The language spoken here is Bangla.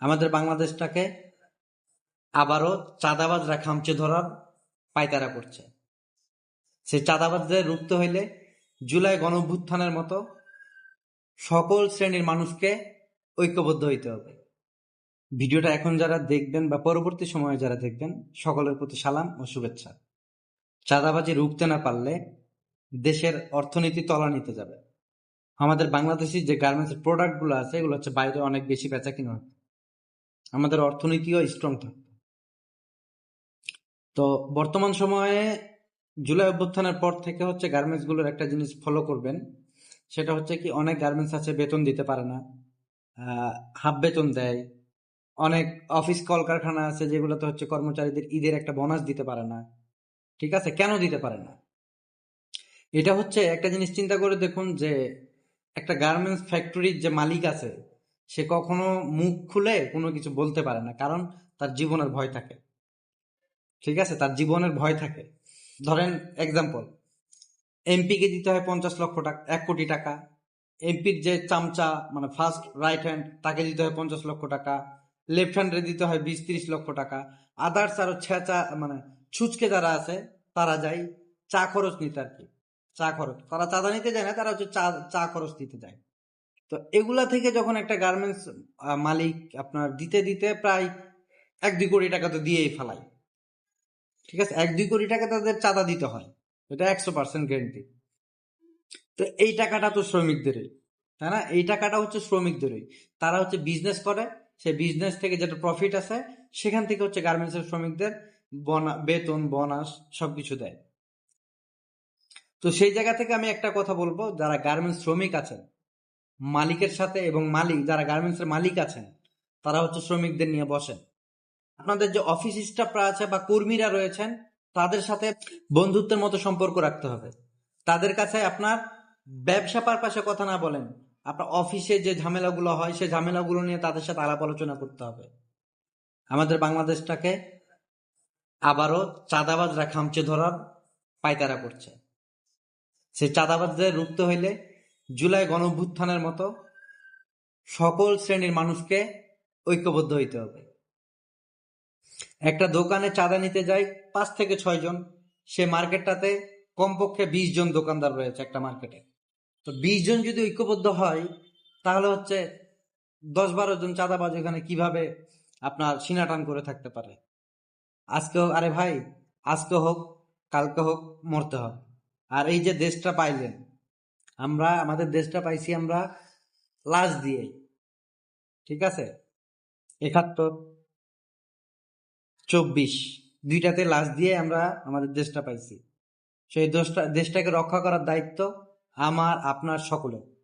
আমাদের বাংলাদেশটাকে আবারও চাঁদাবাজরা খামচে ধরার পায়তারা করছে। সেই চাঁদাবাজদের রুখতে হইলে জুলাই গণভ্যুত্থানের মতো সকল শ্রেণির মানুষকে ঐক্যবদ্ধ হইতে হবে। ভিডিওটা এখন যারা দেখবেন বা পরবর্তী সময়ে যারা দেখবেন, সকলের প্রতি সালাম ও শুভেচ্ছা। চাঁদাবাজি রুখতে না পারলে দেশের অর্থনীতি তলানিতে যাবে। আমাদের বাংলাদেশি যে গার্মেন্টস প্রোডাক্টগুলো আছে, এগুলো হচ্ছে বাইরে অনেক বেশি বেচা কিনা। আমাদের অর্থনীতিও স্ট্রং থাকবে। তো বর্তমান সময়ে জুলাই অভ্যুত্থানের পর থেকে হচ্ছে গার্মেন্টসগুলোর একটা জিনিস ফলো করবেন। সেটা হচ্ছে কি, অনেক গার্মেন্টস আছে বেতন দিতে পারে না হাফ বেতন দেয়। অনেক অফিস কলকারখানা আছে যেগুলোতে হচ্ছে কর্মচারীদের ঈদের একটা বোনাস দিতে পারে না। ঠিক আছে? কেন দিতে পারে না? এটা হচ্ছে একটা জিনিস চিন্তা করে দেখুন যে একটা গার্মেন্টস ফ্যাক্টরির যে মালিক আছে সে কখনো মুখ খুলে কোনো কিছু বলতে পারে না, কারণ তার জীবনের ভয় থাকে। ঠিক আছে? তার জীবনের ভয় থাকে। ধরেন এক্সাম্পল এমপিকে দিতে হয় পঞ্চাশ লক্ষ টাকা, এক কোটি টাকা। এমপির যে চামচা মানে ফার্স্ট রাইট হ্যান্ড তাকে দিতে হয় পঞ্চাশ লক্ষ টাকা। লেফট হ্যান্ডে দিতে হয় বিশ, তিরিশ লক্ষ টাকা। আদার্স আরও ছেঁচা মানে ছুচকে যারা আছে, তারা যায়, চা খরচ নিতে আর কি। চা খরচ। তারা চাঁদা নিতে যায় না, তারা হচ্ছে চা চা খরচ দিতে যায়। তো এগুলা থেকে যখন একটা গার্মেন্টস মালিক আপনার দিতে দিতে প্রায় এক, দুই কোটি টাকা তো দিয়েই ফেলায়। ঠিক আছে? এক, দুই কোটি টাকা তাদের চাঁদা দিতে হয়। এটা একশো পার্সেন্ট গ্যারেন্টি তো এই টাকাটা তো শ্রমিকদেরই, তাই না? এই টাকাটা হচ্ছে শ্রমিকদেরই। তারা হচ্ছে বিজনেস করে, সেই বিজনেস থেকে যেটা প্রফিট আছে, সেখান থেকে হচ্ছে গার্মেন্টসের শ্রমিকদের বনা, বেতন বোনাস সবকিছু দেয়। তো সেই জায়গা থেকে আমি একটা কথা বলব, যারা গার্মেন্টস শ্রমিক আছেন মালিকের সাথে এবং মালিক, যারা গার্মেন্টস এর মালিক আছেন, তারা হচ্ছে শ্রমিকদের নিয়ে বসেন। আপনাদের যে অফিস স্টাফরা আছে বা কর্মীরা রয়েছেন, তাদের সাথে বন্ধুত্বের মতো সম্পর্ক রাখতে হবে। তাদের কাছে আপনার ব্যবসা পারপাশে কথা না বলেন, আপনার অফিসে যে ঝামেলাগুলো হয় সেই ঝামেলাগুলো নিয়ে তাদের সাথে আলাপ আলোচনা করতে হবে। আমাদের বাংলাদেশটাকে আবারও চাঁদাবাজরা খামচে ধরার পায়তারা করছে। সেই চাঁদাবাজদের রুখতে হইলে জুলাই গণভ্যুত্থানের মতো সকল শ্রেণির মানুষকে ঐক্যবদ্ধ হইতে হবে। একটা দোকানে চাঁদা নিতে যায় পাঁচ থেকে ছয় জন। সে মার্কেটটাতে কমপক্ষে বিশ জন দোকানদার রয়েছে একটা মার্কেটে। তো বিশ জন যদি ঐক্যবদ্ধ হয়, তাহলে হচ্ছে দশ বারো জন চাঁদাবাজ এখানে কীভাবে আপনার সিনাটান করে থাকতে পারে? আজকে হোক, আরে ভাই, আজকে হোক, কালকে হোক, মরতে হবে। আর এই যে দেশটা পাইলেন আমরা, আমাদের দেশটা পাইছি আমরা লাশ দিয়ে। ঠিক আছে? একাত্তর, চব্বিশ, দুইটাতে লাশ দিয়ে আমরা আমাদের দেশটা পাইছি। সেই দেশটা, দেশটাকে রক্ষা করার দায়িত্ব আমার, আপনার সকলের।